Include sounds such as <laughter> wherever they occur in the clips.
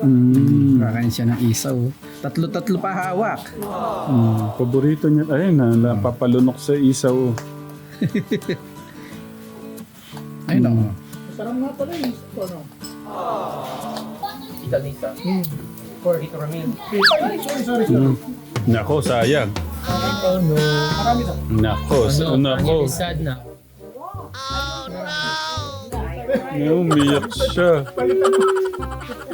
Mm. Kakain siya ng isaw. Tatlo-tatlo pa hawak. Mm. Paborito niya. Ayun na, napapalunok sa isaw. <laughs> oh. Ayun ako. Mm. Nako, sayang. Nako, sa- nako. Sad na. Ay, umiyak siya.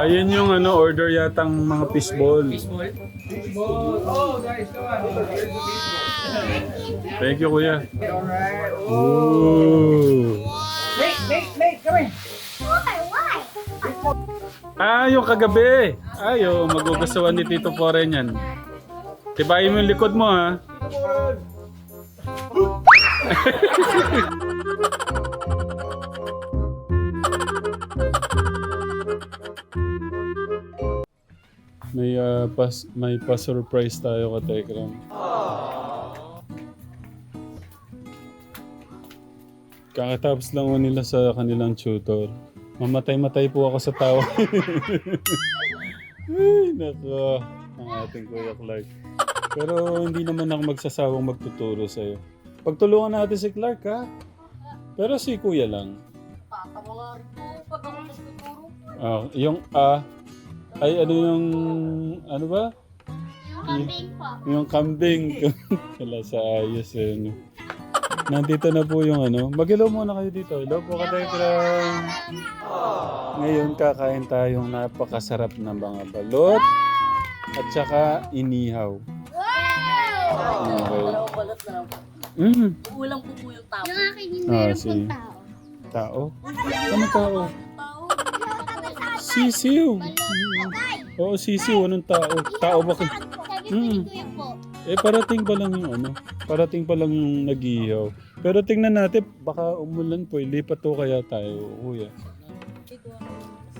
Ayun yung ano, order yatang mga fishball. Thank you, kuya. Ooh. Wait, wait, wait, kami. Ah, yung kagabi. Ay, oh, magugustuhan ni Tito Poren yan. Tibayin mo yung likod mo, ha? <laughs> may ah, pas may pa-surprise tayo ka Tekram. Kakatapos lang ko nila sa kanilang tutor. Mamatay-matay po ako sa tawa. <laughs> Ay, nako. Ang ating Kuya Clark. Pero hindi naman ako magsasawang magtuturo sa'yo. Pagtulungan natin si Clark, ha? Pero si Kuya lang. Ah, yung A, ay ano yung, ano ba? Kambing po. Yung kambing. <laughs> Wala sa ayos eh. No? Nandito na po yung ano. Mag-hello muna kayo dito. Hello po katekram. Ngayon kakain tayong napakasarap na mga balot. At saka inihaw. Okay. Mm. Ulang po po yung tao. Yung akin yung Ah, meron pong tao. Tao? Ano tao? Sisiw. Oo, sisiw. Anong tao? Tao ba? Mm. po. Eh, parating pa lang yung ano. Parating pa lang yung nag-ihaw. Pero tingnan natin, baka umulan po. Lipat to kaya tayo, kuya.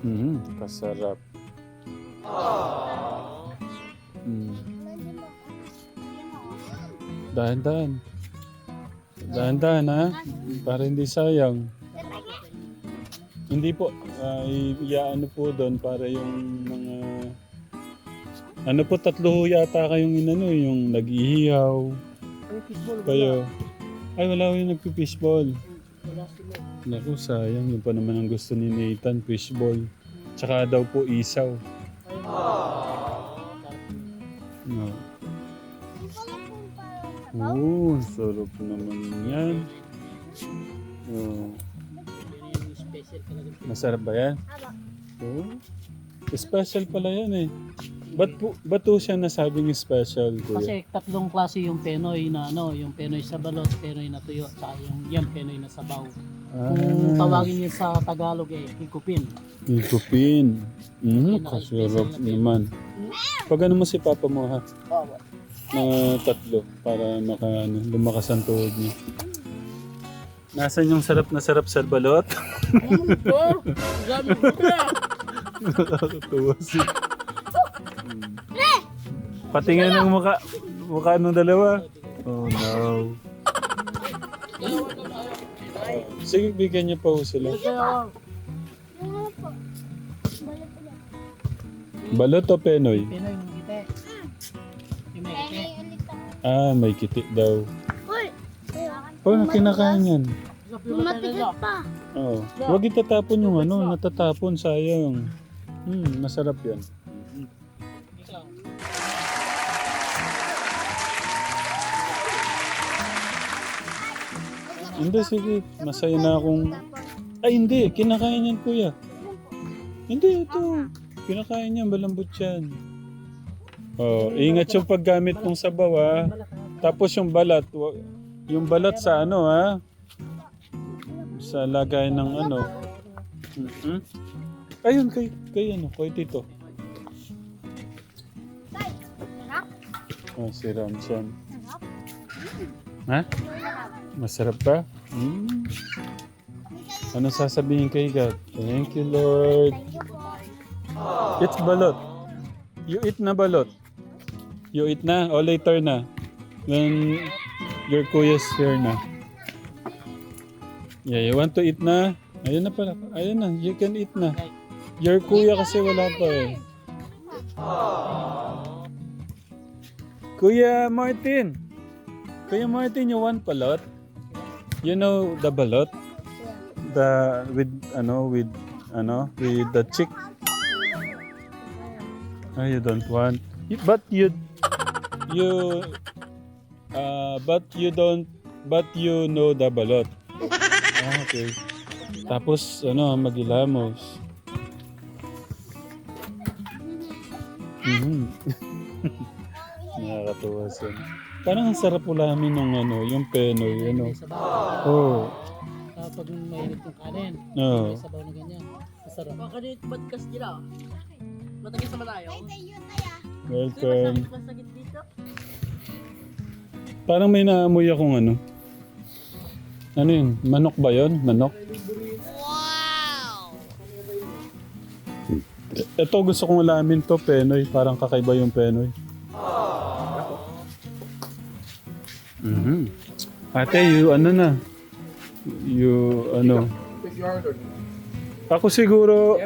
Mm, kasarap. Mm. Dahan-dahan. Dahan-dahan, ha? Para hindi sayang. Hindi po. Uh, iyaano po doon para yung mga... Ano po, tatlo ho yata kayong inano, yung nag-ihihaw. Kayo. Ay, wala ko yung nagpi-fishball. Naku, sayang. Yun pa naman ang gusto ni Nathan, fishball. Tsaka daw po isaw. No. Oo, sarap naman yan. Oh. Masarap ba yan? Oo. Special pala yan eh. Ba't, po, ba't po siya nasabing special, kuya? Kasi tatlong klase yung Penoy na ano, yung Penoy sa balot, Penoy na tuyo, at yung yan Penoy na sabaw. Kung Ah, tawagin yun sa Tagalog eh, higupin. higupin. Mm, kasarap naman. Pag ano mo si Papa mo ha? Mga tatlo para maka, ano, lumakas ang tuhod niya. Nasaan yung sarap na sarap sa balot? Nakakatuwa si... Hmm. Patingin ng mukha, mukha ng dalawa. Oh no. Sige, bigyan niyo pa ho sila. Balot o Penoy? Yung may kite. Ah, may kitik daw. Oh, kinakain yan. Matigas pa. Oo. Huwag itatapon yung ano, natatapon, sayang. Hmm, masarap yan. Hindi, sige. Masaya na akong... Ay, hindi. Kinakain yan, kuya. Hindi, ito. Kinakain yan. Malambot yan. Oh, ingat yung paggamit ng sabaw, ha. Tapos yung balat. Yung balat sa ano, ha. Sa lagay ng ano. Mhm. Ayun, kay, kay ano, kay Tito. Oh, si Ramshan. Ha? Masarap ba? Mm. Ano sasabihin kay God? Thank you, Lord. It's balot. You eat na balot. You eat na o later na? When your kuya's here na. Yeah, you want to eat na? Ayun na pala. Ayun na, you can eat na. Your kuya kasi wala pa eh. Kuya Martin. Kuya Martin, you want balot? You know the balot? The with ano with ano with the chick. Oh, you don't want. But you you uh but you don't but you know the balot. Ah, okay. Tapos ano, magilamos. Mhm. <laughs> Nakakatuwa siya. Parang ang sarap ulamin ng ano, yung penoy, ano. Sa bawang. Oh, Kapag mainit yung kanin. no. May sabaw na ganyan. Masarap. Makalit badkas nila. Matagis naman tayo. Welcome. Masakit dito. Parang may naamoy akong ano. Ano yun? Manok ba yun? Manok? Wow! Ito gusto kong ulamin to, penoy. Parang kakaiba yung penoy. Mhm. Ate, you ano na? You ano? Ako siguro,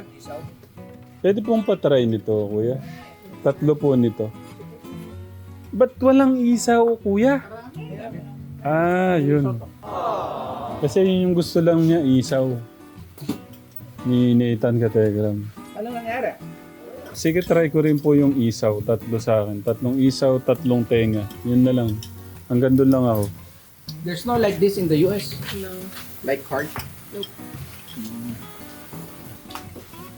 pwede pong patry nito, kuya. Tatlo po nito. Ba't walang isaw, kuya? Ah, yun. Kasi yun yung gusto lang niya, isaw. Ni Nathan Kategram. Ano nangyari? Sige, try ko rin po yung isaw. Tatlo sa akin. Tatlong isaw, tatlong tenga. Yun na lang. Hanggang doon lang ako. There's no like this in the US. No. Like card? Nope.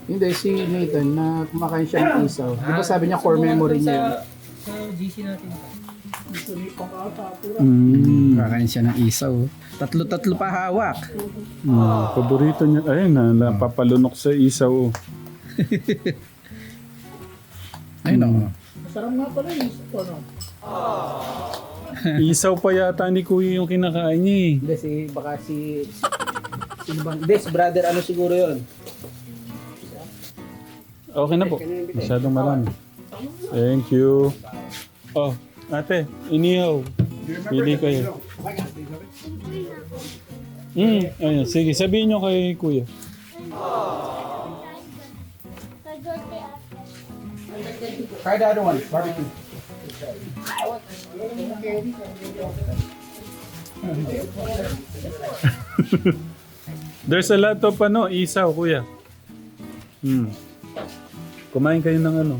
Hindi, si Nathan na kumakain siya ng isaw. Di ba sabi niya core memory niya yun? Sa GC natin. Mm. Kakain siya ng isaw. Tatlo-tatlo pa hawak. Mm, paborito niya. Ayun na, napapalunok sa isaw. oh. <laughs> Ayun o. Masarap nga pala yung ito, no? <laughs> isaw pa yata ni Kuya yung kinakain niya eh. Hindi, si, baka si... Sino bang? Si brother ano siguro yun? Okay na po. Masyadong marami. Thank you. Oh, ate, inihaw. Pili kayo. Hmm, ayun. Sige, sabihin nyo kay kuya. Try the other one, barbecue. <laughs> There's a lot of ano, isaw, kuya. Hmm. Kumain kayo ng ano.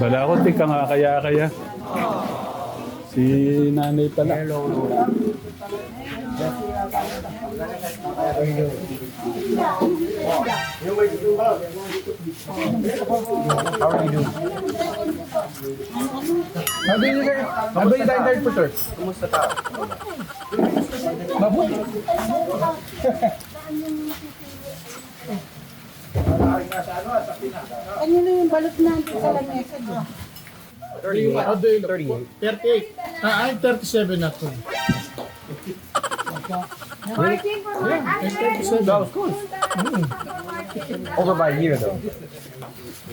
Bala ko, di ka nga kaya-kaya. Si nanay pala. How do you learn? How do you learn for sure? Kumusta ka? Mabuti. Ano na yung balot natin sa lamesa? 38. 38. Ah, I'm 37 na to. That was cool. Over by a year though.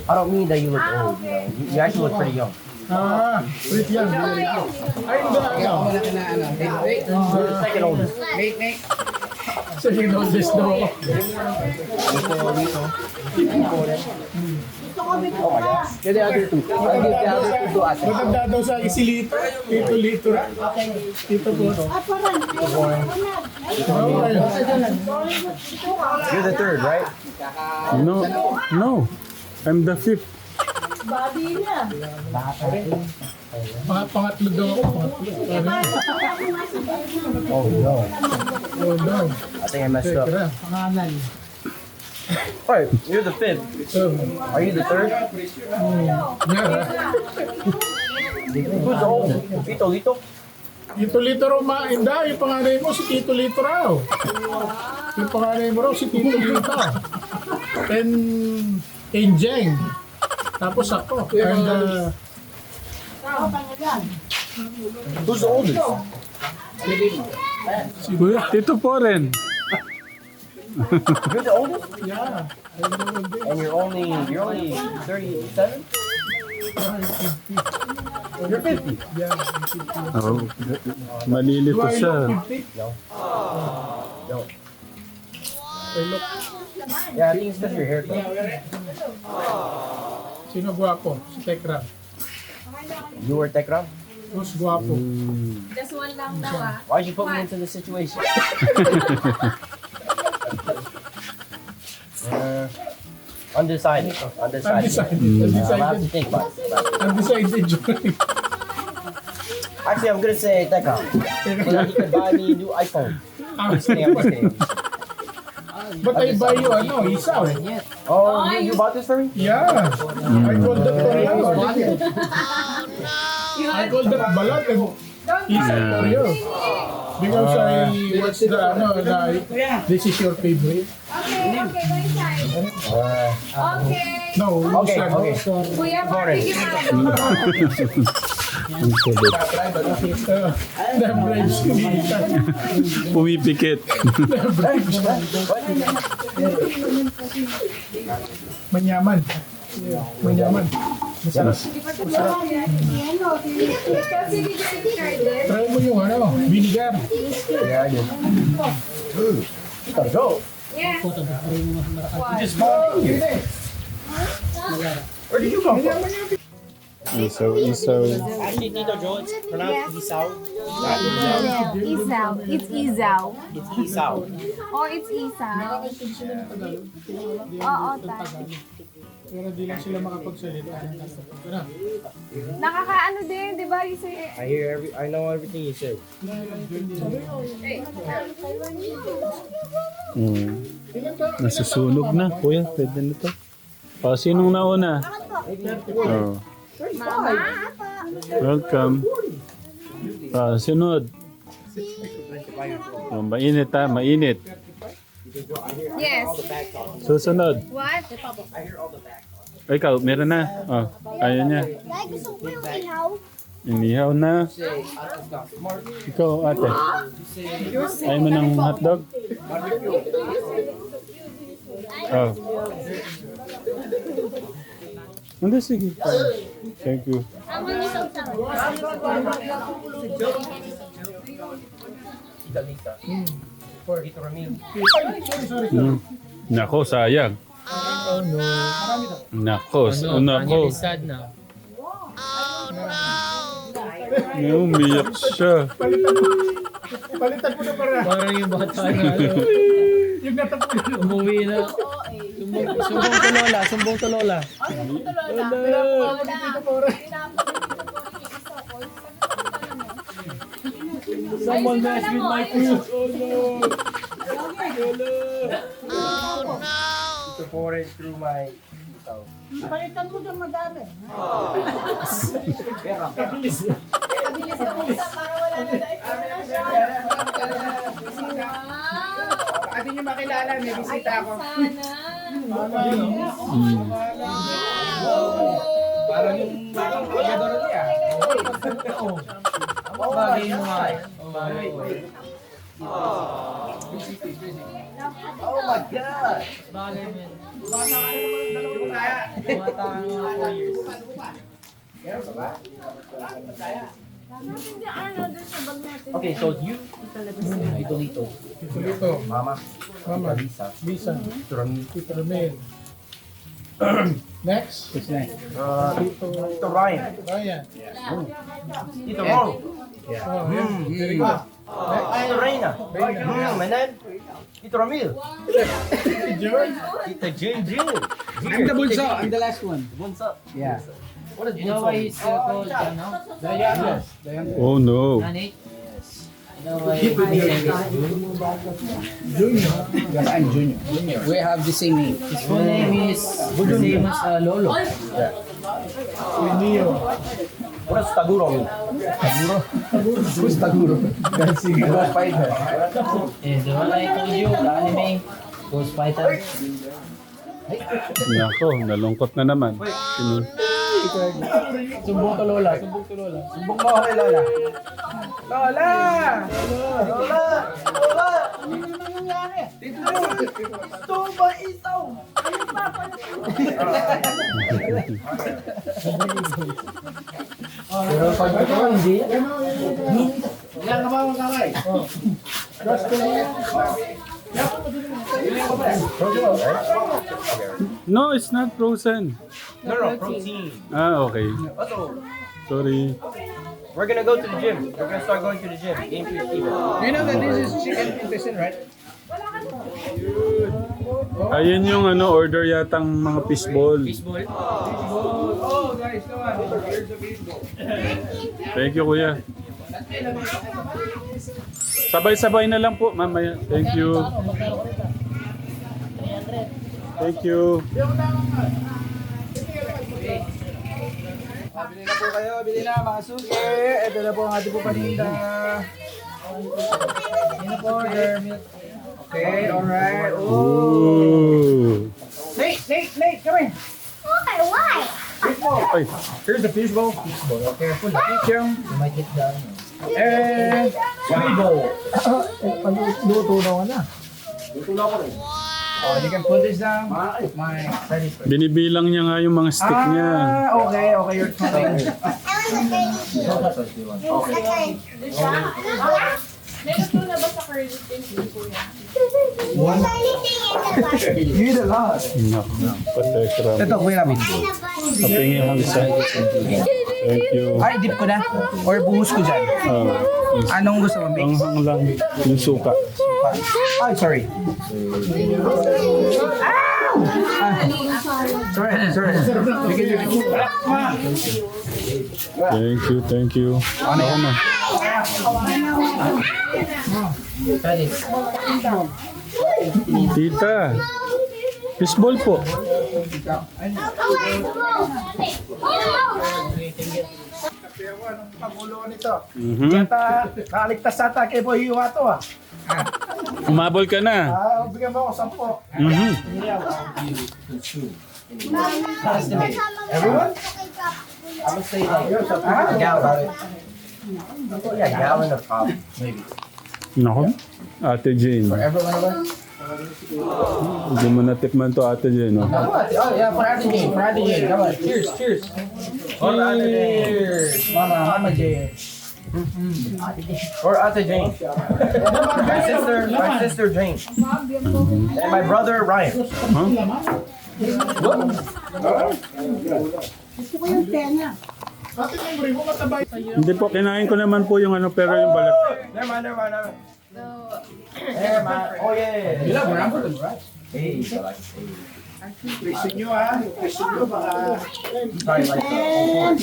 I don't mean that you look old. You, know. you, you actually look pretty young. Ah, wait yan. Ay, hindi ano. Wala ka na ano. Wait, wait. You're the second oldest. Wait, wait. Sa yung this daw ako. Oh my gosh. You're the other two. I'll give the other two to us. Matanda daw sa isilito. Tito lito. Tito po. You're the third, right? No, no. I'm the fifth. Mga pangatlo daw ako. Pangatlo. Oh no. Oh, no. I think I messed up. Pangalan. Right, you're the fifth. So, Are you the third? yeah. Who's the oldest? Tito Lito? Tito Lito raw mainda, yung panganay mo si Tito Lito raw. Yung panganay mo raw si Tito Lito. And Enjeng. Tapos ako. And uh, Who's the oldest? Kuya, Tito po rin. You're the oldest? yeah. And you're only you're only 37? You're 50. Yeah. Oh, malilito siya. look 50? No. Yeah, I think it's because your haircut. sino guwapo? Si Tekram. You were Tekram? Who's guwapo? Why'd you put me into this situation? <laughs> uh, undecided. Undecided. Undecided. Uh, I'll have to think about it. Undecided. Joy. Actually, I'm gonna say Tekram. So that he could buy me a new iPhone. I'm just kidding, I'm just kidding. But I buy you ano, isaw. Oh, you, you bought this for me? Yeah. I called that you. I called that balat and isaw for you. Because I watched the ano, the, this is your favorite. Uh, No, you Okay, said okay. Kuya, Sorry. Ang kulit. The bribes Pumipikit. The bribes Manyaman. Manyaman. Masarap. Try mo yung ano, vinegar. yeah, I did. Let's go. Where did you come from? Isaw, isaw. Actually, Tito Joe, it's pronounced Isao. Isaw. It's Isaw. It's Isao. Oh, it's Isaw. Oo, ta. Pero di lang sila makapagsalita. Ano? Nakakaano din, di ba? Isa, I hear every, I know everything you said. Mm. Nasusunog na, kuya. Pwede na to. Oh, sinong nauna? Oh. Welcome. Ah, sunod. Oh, mainit ha, mainit. yes. Susunod. What? Ikaw, meron na. Oh, ayaw niya. Dahil gusto ko yung ihaw. Inihaw na. Ikaw, ate. Ayaw mo ng hotdog? Oh. Hindi, sige. Thank you. Hmm. Nako, sayang. Oh no. Nako, Ano, nako. Sad na. Umiyak siya. Palitan mo na para. Parang yung bata na <laughs> ano, Yung natapos. umuwi na. Sumbong, sumbong to lola, sumbong to lola. Someone messed with my food. Tito Forren through my Isao. Palitan mo dyan madami. <laughs> Pati nyo makilala, may bisita ako. Parang yung batang pagkadoro niya. Bagay mo nga. Bagay. Oh my God! Bagay mo ka 4 years. Okay, so you, Tito Ito dito. Mama, Mama. Tita Lisa, Lisa. Tito Ramil, Tito Ramil. Next. uh, Tito Ryan, Ryan. Tito Ron, Oh, yeah. Very good. Tito Reyna, mm, and then Tito Ramil, George. Tita Jin Jin. I'm the bunso. I'm the last one. Bunso. Yeah. What is You know why he's uh, called ano? Diana. Oh no. Nanay? We have the same name. His full name is the same as uh, Lolo. What does Taguro? Taguro? Who's Taguro? That's the Ghost Fighter. Eh, the one I told you, the anime, Ghost Fighter. Nako, nalungkot na naman. Sino? Sumbong to Lola, sumbong to Lola. Sumbong mo kay Lola. Lola! Lola! Lola! Dito mo! Gusto ba isaw? Pero pag ito, hindi. Ilan ka ba mga kamay? No, it's not frozen. No, no, protein. Ah, okay. Also, Sorry. we're gonna go to the gym. We're gonna start going to the gym. Game for your team. You know that this is chicken intestine, right? Ayun yung ano, order yatang mga fishball. Baseball. Oh, guys, come on. Here's baseball. Thank you, kuya. Sabay-sabay na lang po, mamaya. Thank you. Thank you. Bili na po kayo, bili na mga suki. Ito na po ang ating po paninda. Na po, order milk. Okay, alright. Oh. Ooh. Nate, Nate, Nate, come here. Why? Why? Ay, Here's the fish bowl. Okay, put the chicken. You might get down. And squid bowl. Luto na ka na. Oh, you can put this down. My binibilang niya nga yung mga stick niya. Ah, okay, okay, you're trying. You eat a lot. Nako, patekram. Ito, kuya namin. Kapingin ang isa. Thank you. Ay, dip ko na. Or buhos ko dyan. Ah, Anong gusto mo, mix? Anghang lang yung suka. Ay, sorry. Sorry, sorry. Thank you, thank you. Ano na? Tita, fishball po. Pagulo nito. Mhm. Yata, nakaligtas ata kay Boy Hiwa to ah. <laughs> Umabol ka na. Ah, bigyan mo ako sampo. Mhm. Everyone? I would say like a gallon. Yeah, a gallon of pop, maybe. Nako. Ate Jane. For every one of us? Hindi mo natikman to Ate Jane. No? Oh, yeah, for Ate Jane, for Ate Jane. Come on, cheers, cheers. Or Ate Jane. Cheers. Mama, Mama Jane. Or Ate Jane. my sister, my sister Jane. And my brother Ryan. Hindi po, kinain ko naman po yung ano, pero yung balat. Never mind, never mind, never mind. Never mind. Oh yeah, yeah, yeah. You love Rambutan, right? Hey, so like, hey. Question nyo ah. Question nyo baka... Sorry, like uh,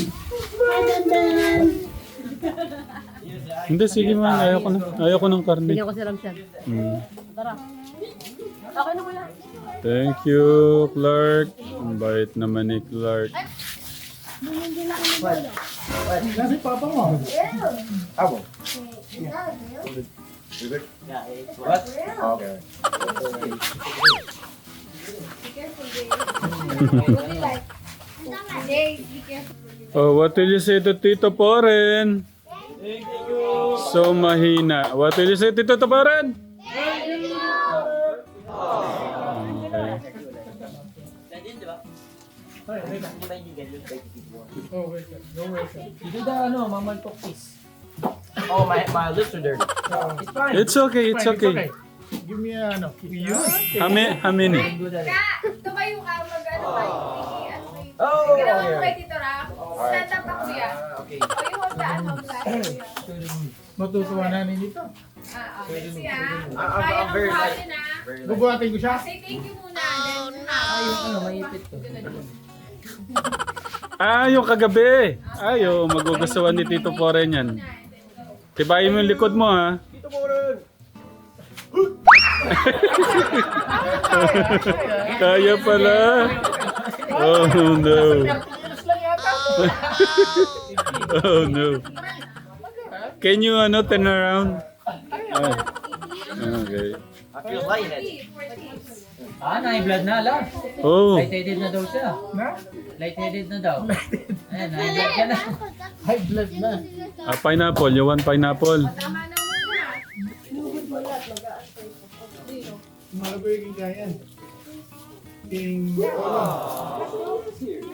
<laughs> Hindi, sige man. Ayaw ko, na, ayaw ko ng karne. Bigyan ko si Ramshan. Mm. Tara. Okay na kuya. Thank you, Clark. Ang bait naman ni Clark. Kasi papa mo. Apple. What? <laughs> Okay. Oh, what will you say to Tito Poren? So mahina. What will you say to Tito Poren? Dito da ano, mamaltok kiss. Oh, my, my lips are dirty. It's fine. It's okay, it's okay. Give me a, ano. Yun. Hami, hamini. Tumayo ka, mag-ano kayo. Ano kayo? Oh, Ginawa mo okay. kay Tito Ram. Up ako kuya. Okay. O yung ano glass kuya. Matutuwa na nito. Ah, okay. Siya. I'm- I'm Kaya ng very light. Bubuhatin ko siya. Say thank you muna. Oh, no. Ano, maipit to. Ah, yung kagabi. Ay, oh, magugustuhan ni Tito Poren yan. Tibayin mo yung likod mo, ha? Kaya pala. Oh no. <laughs> oh no. Can you ano turn around? Ah. Okay. I feel lightheaded. Ah, na-blood na lang. Oh. Lightheaded na daw siya. Lightheaded na daw. Ayan, na-blood ka na. High blood na. Ah, pineapple. You want pineapple? Tama na muna. Malago yung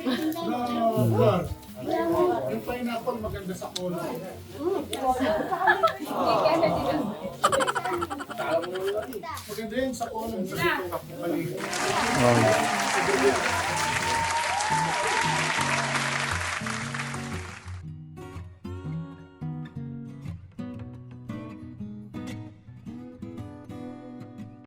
No, Yung pineapple maganda sa cola. Maganda yun sa cola. Sa dito. Mali. Oh.